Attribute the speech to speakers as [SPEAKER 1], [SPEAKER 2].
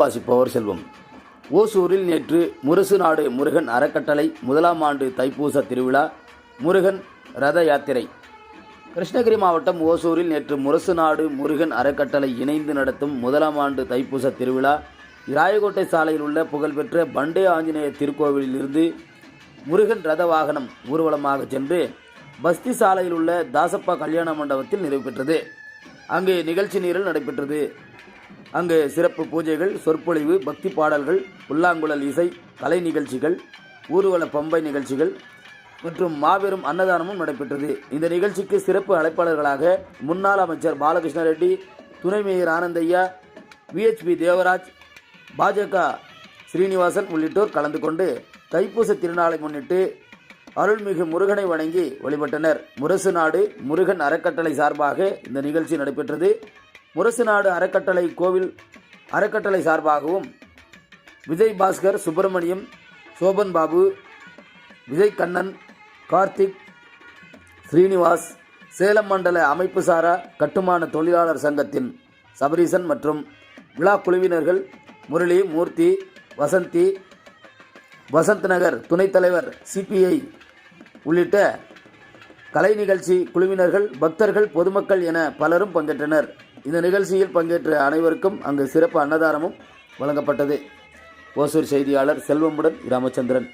[SPEAKER 1] வாசிப்பவர் செல்வம். ஓசூரில் நேற்று முரசு நாடு முருகன் அறக்கட்டளை முதலாம் ஆண்டு தைப்பூச திருவிழா முருகன் ரத யாத்திரை. கிருஷ்ணகிரி மாவட்டம் ஓசூரில் நேற்று முரசு நாடு முருகன் அறக்கட்டளை இணைந்து நடத்தும் முதலாம் ஆண்டு தைப்பூச திருவிழா ராயகோட்டை சாலையில் உள்ள புகழ்பெற்ற பண்டே ஆஞ்சநேயர் திருக்கோவிலிலிருந்து முருகன் ரத வாகனம் ஊர்வலமாக சென்று பஸ்தி சாலையில் உள்ள தாசப்பா கல்யாண மண்டபத்தில் நிறைவு பெற்றது. அங்கே நிகழ்ச்சி நீரல் நடைபெற்றது. அங்கு சிறப்பு பூஜைகள் சொற்பொழிவு பக்தி பாடல்கள் புல்லாங்குழல் இசை கலை நிகழ்ச்சிகள் ஊர்வல பம்பை நிகழ்ச்சிகள் மற்றும் மாபெரும் அன்னதானமும் நடைபெற்றது. இந்த நிகழ்ச்சிக்கு சிறப்பு அழைப்பாளர்களாக முன்னாள் அமைச்சர் பாலகிருஷ்ண ரெட்டி துணை மேயர் ஆனந்தையா விஹெச்பி தேவராஜ் பாஜக ஸ்ரீனிவாசன் உள்ளிட்டோர் கலந்து கொண்டு தைப்பூச திருநாளை முன்னிட்டு அருள்மிகு முருகனை வணங்கி வழிபட்டனர். முரசு நாடு முருகன் அறக்கட்டளை சார்பாக இந்த நிகழ்ச்சி நடைபெற்றது. முரசு நாடு அறக்கட்டளை கோவில் அறக்கட்டளை சார்பாகவும் விஜய் பாஸ்கர் சுப்பிரமணியம் சோபன் பாபு விஜய் கண்ணன் கார்த்திக் ஸ்ரீனிவாஸ் சேலம் மண்டல அமைப்பு சாரா கட்டுமான தொழிலாளர் சங்கத்தின் சபரீசன் மற்றும் விழா குழுவினர்கள் முரளி மூர்த்தி வசந்தி வசந்த் நகர் துணைத் தலைவர் சிபிஐ உள்ளிட்ட கலை நிகழ்ச்சி குழுவினர்கள் பக்தர்கள் பொதுமக்கள் என பலரும் பங்கேற்றனர். இந்த நிகழ்ச்சியில் பங்கேற்ற அனைவருக்கும் அங்கு சிறப்பு அன்னதானமும் வழங்கப்பட்டது. ஓசூர் செய்தியாளர் செல்வமுடன் ராமச்சந்திரன்.